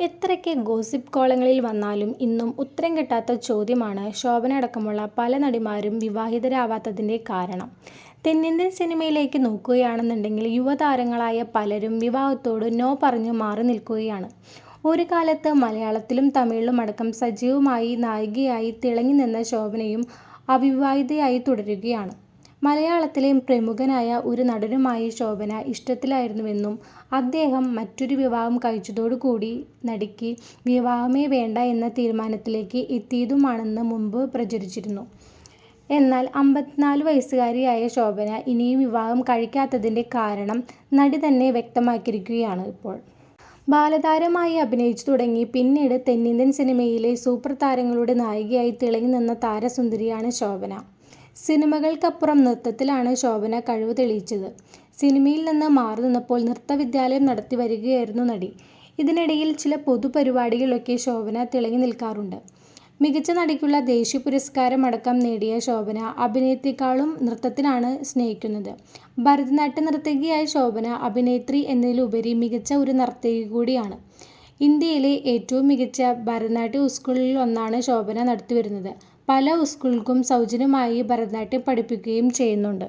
എത്രയൊക്കെ ഗോസിപ്പ് കോളങ്ങളിൽ വന്നാലും ഇന്നും ഉത്തരം കിട്ടാത്ത ചോദ്യമാണ് ശോഭന അടക്കമുള്ള പല നടിമാരും വിവാഹിതരാവാത്തതിന്റെ കാരണം. തെന്നിന്ത്യൻ സിനിമയിലേക്ക് നോക്കുകയാണെന്നുണ്ടെങ്കിൽ യുവതാരങ്ങളായ പലരും വിവാഹത്തോട് 'നോ' പറഞ്ഞു മാറി നിൽക്കുകയാണ്. ഒരു കാലത്ത് മലയാളത്തിലും തമിഴിലും അടക്കം സജീവമായി നായികയായി തിളങ്ങി നിന്ന ശോഭനയും അവിവാഹിതയായി തുടരുകയാണ്. മലയാളത്തിലെ പ്രമുഖനായ ഒരു നടനുമായി ശോഭന ഇഷ്ടത്തിലായിരുന്നുവെന്നും അദ്ദേഹം മറ്റൊരു വിവാഹം കഴിച്ചതോടുകൂടി നടിക്ക് വിവാഹമേ വേണ്ട എന്ന തീരുമാനത്തിലേക്ക് എത്തിയതുമാണെന്ന് മുമ്പ് പ്രചരിച്ചിരുന്നു. എന്നാൽ അമ്പത്തിനാല് വയസ്സുകാരിയായ ശോഭന ഇനിയും വിവാഹം കഴിക്കാത്തതിന്റെ കാരണം നടി തന്നെ വ്യക്തമാക്കിയിരിക്കുകയാണ് ഇപ്പോൾ. ബാലതാരമായി അഭിനയിച്ചു തുടങ്ങി പിന്നീട് തെന്നിന്ത്യൻ സിനിമയിലെ സൂപ്പർ താരങ്ങളുടെ നായികയായി തിളങ്ങി നിന്ന താരസുന്ദരിയാണ് ശോഭന. സിനിമകൾക്കപ്പുറം നൃത്തത്തിലാണ് ശോഭന കഴിവ് തെളിയിച്ചത്. സിനിമയിൽ നിന്ന് മാറി നിന്നപ്പോൾ നൃത്തവിദ്യാലയം നടത്തി വരികയായിരുന്നു നടി. ഇതിനിടയിൽ ചില പൊതുപരിപാടികളൊക്കെ ശോഭന തിളങ്ങി നിൽക്കാറുണ്ട്. മികച്ച നടിക്കുള്ള ദേശീയ പുരസ്കാരം അടക്കം നേടിയ ശോഭന അഭിനയത്തെക്കാളും നൃത്തത്തിനാണ് സ്നേഹിക്കുന്നത്. ഭരതനാട്യ നർത്തകിയായ ശോഭന അഭിനേത്രി എന്നതിലുപരി മികച്ച ഒരു നർത്തകി കൂടിയാണ്. ഇന്ത്യയിലെ ഏറ്റവും മികച്ച ഭരതനാട്യ സ്കൂളുകളിലൊന്നാണ് ശോഭന നടത്തിവരുന്നത്. പല സ്കൂളുകൾക്കും സൗജന്യമായി ഭരതനാട്യം പഠിപ്പിക്കുകയും ചെയ്യുന്നുണ്ട്.